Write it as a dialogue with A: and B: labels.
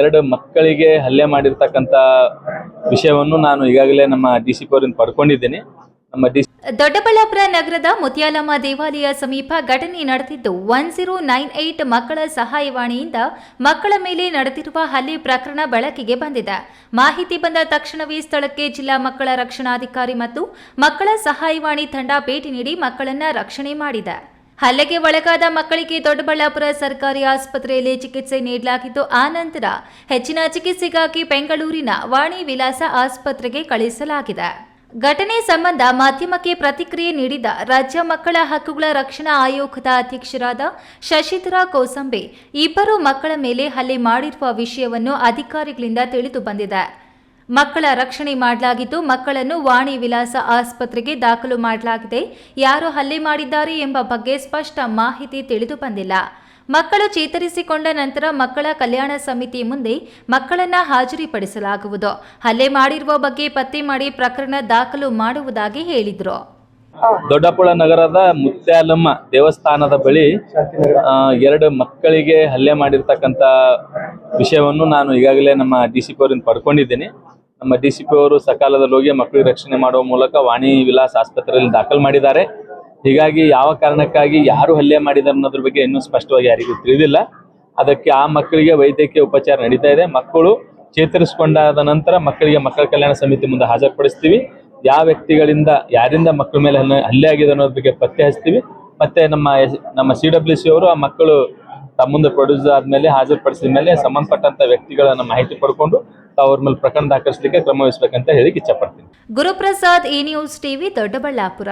A: ಎರಡು ಮಕ್ಕಳಿಗೆ ಹಲ್ಲೆ ಮಾಡಿರ್ತಕ್ಕಂತ ವಿಷಯವನ್ನು ನಾನು ಈಗಾಗಲೇ ನಮ್ಮ ಡಿ ಸಿ ಪಿ ಪಡ್ಕೊಂಡಿದ್ದೀನಿ. ನಮ್ಮ ಡಿ
B: ದೊಡ್ಡಬಳ್ಳಾಪುರ ನಗರದ ಮುತ್ಯಾಲಮ್ಮ ದೇವಾಲಯ ಸಮೀಪ ಘಟನೆ ನಡೆದಿದ್ದು ಒನ್ ಜೀರೋ ನೈನ್ ಏಟ್ ಮಕ್ಕಳ ಸಹಾಯವಾಣಿಯಿಂದ ಮಕ್ಕಳ ಮೇಲೆ ನಡೆದಿರುವ ಹಲ್ಲೆ ಪ್ರಕರಣ ಬೆಳಕಿಗೆ ಬಂದಿದೆ. ಮಾಹಿತಿ ಬಂದ ತಕ್ಷಣವೇ ಸ್ಥಳಕ್ಕೆ ಜಿಲ್ಲಾ ಮಕ್ಕಳ ರಕ್ಷಣಾಧಿಕಾರಿ ಮತ್ತು ಮಕ್ಕಳ ಸಹಾಯವಾಣಿ ತಂಡ ಭೇಟಿ ನೀಡಿ ಮಕ್ಕಳನ್ನ ರಕ್ಷಣೆ ಮಾಡಿದೆ. ಹಲ್ಲೆಗೆ ಒಳಗಾದ ಮಕ್ಕಳಿಗೆ ದೊಡ್ಡಬಳ್ಳಾಪುರ ಸರ್ಕಾರಿ ಆಸ್ಪತ್ರೆಯಲ್ಲಿ ಚಿಕಿತ್ಸೆ ನೀಡಲಾಗಿದ್ದು ಆ ನಂತರ ಹೆಚ್ಚಿನ ಚಿಕಿತ್ಸೆಗಾಗಿ ಬೆಂಗಳೂರಿನ ವಾಣಿ ವಿಲಾಸ ಆಸ್ಪತ್ರೆಗೆ ಕಳುಹಿಸಲಾಗಿದೆ. ಘಟನೆ ಸಂಬಂಧ ಮಾಧ್ಯಮಕ್ಕೆ ಪ್ರತಿಕ್ರಿಯೆ ನೀಡಿದ ರಾಜ್ಯ ಮಕ್ಕಳ ಹಕ್ಕುಗಳ ರಕ್ಷಣಾ ಆಯೋಗದ ಅಧ್ಯಕ್ಷರಾದ ಶಶಿಧರ ಕೋಸಂಬೆ, ಇಬ್ಬರು ಮಕ್ಕಳ ಮೇಲೆ ಹಲ್ಲೆ ಮಾಡಿರುವ ವಿಷಯವನ್ನು ಅಧಿಕಾರಿಗಳಿಂದ ತಿಳಿದು ಬಂದಿದೆ. ಮಕ್ಕಳ ರಕ್ಷಣೆ ಮಾಡಲಾಗಿದ್ದು ಮಕ್ಕಳನ್ನು ವಾಣಿ ವಿಲಾಸ ಆಸ್ಪತ್ರೆಗೆ ದಾಖಲು ಮಾಡಲಾಗಿದೆ. ಯಾರು ಹಲ್ಲೆ ಮಾಡಿದ್ದಾರೆ ಎಂಬ ಬಗ್ಗೆ ಸ್ಪಷ್ಟ ಮಾಹಿತಿ ತಿಳಿದು ಬಂದಿಲ್ಲ. ಮಕ್ಕಳು ಚೇತರಿಸಿಕೊಂಡ ನಂತರ ಮಕ್ಕಳ ಕಲ್ಯಾಣ ಸಮಿತಿ ಮುಂದೆ ಮಕ್ಕಳನ್ನ ಹಾಜರಿಪಡಿಸಲಾಗುವುದು. ಹಲ್ಲೆ ಮಾಡಿರುವ ಬಗ್ಗೆ ಪತ್ತೆ ಮಾಡಿ ಪ್ರಕರಣ ದಾಖಲು ಮಾಡುವುದಾಗಿ ಹೇಳಿದ್ರು.
A: ದೊಡ್ಡಪುಳ ನಗರದ ಮುತ್ಯಾಲಮ್ಮ ದೇವಸ್ಥಾನದ ಬಳಿ ಎರಡು ಮಕ್ಕಳಿಗೆ ಹಲ್ಲೆ ಮಾಡಿರ್ತಕ್ಕಂಥ ವಿಷಯವನ್ನು ನಾನು ಈಗಾಗಲೇ ನಮ್ಮ ಡಿ ಸಿ ಪಿ ಅವರಿಂದ ಪಡ್ಕೊಂಡಿದ್ದೀನಿ. ನಮ್ಮ ಡಿ ಸಿ ಅವರು ಸಕಾಲದಲ್ಲಿ ಹೋಗಿ ಮಕ್ಕಳಿಗೆ ರಕ್ಷಣೆ ಮಾಡುವ ಮೂಲಕ ವಾಣಿ ವಿಲಾಸ್ ಆಸ್ಪತ್ರೆಯಲ್ಲಿ ದಾಖಲು ಮಾಡಿದ್ದಾರೆ. ಹೀಗಾಗಿ ಯಾವ ಕಾರಣಕ್ಕಾಗಿ ಯಾರು ಹಲ್ಲೆ ಮಾಡಿದ್ದಾರೆ ಅನ್ನೋದ್ರ ಬಗ್ಗೆ ಇನ್ನೂ ಸ್ಪಷ್ಟವಾಗಿ ಯಾರಿಗೂ ತಿಳಿದಿಲ್ಲ. ಅದಕ್ಕೆ ಆ ಮಕ್ಕಳಿಗೆ ವೈದ್ಯಕೀಯ ಉಪಚಾರ ನಡೀತಾ ಇದೆ. ಮಕ್ಕಳು ಚೇತರಿಸಿಕೊಂಡಾದ ನಂತರ ಮಕ್ಕಳಿಗೆ ಮಕ್ಕಳ ಕಲ್ಯಾಣ ಸಮಿತಿ ಮುಂದೆ ಹಾಜರುಪಡಿಸ್ತೀವಿ. ಯಾವ ವ್ಯಕ್ತಿಗಳಿಂದ, ಯಾರಿಂದ ಮಕ್ಕಳ ಮೇಲೆ ಹಲ್ಲೆ ಆಗಿದೆ ಅನ್ನೋದ್ರ ಬಗ್ಗೆ ಪತ್ತೆ ಹಚ್ತೀವಿ. ಮತ್ತೆ ನಮ್ಮ ನಮ್ಮ ಸಿ ಸಿ ಅವರು ಆ ಮಕ್ಕಳು ತಮ್ಮ ಮುಂದೆ ಪ್ರೊಡ್ಯೂಸ್ ಆದ್ಮೇಲೆ, ಹಾಜರುಪಡಿಸಿದ ಮೇಲೆ ಸಂಬಂಧಪಟ್ಟಂತ ವ್ಯಕ್ತಿಗಳನ್ನ ಮಾಹಿತಿ ಪಡ್ಕೊಂಡು ತಾವು ಅವ್ರ ಮೇಲೆ ಪ್ರಕರಣ ದಾಖಲಿಸಲಿಕ್ಕೆ ಕ್ರಮ ವಹಿಸಬೇಕಂತ ಹೇಳಿ ಇಚ್ಛಪಡ್ತೀನಿ
B: ಗುರುಪ್ರಸಾದ್ ಈ ನ್ಯೂಸ್ ಟಿವಿ, ದೊಡ್ಡಬಳ್ಳಾಪುರ.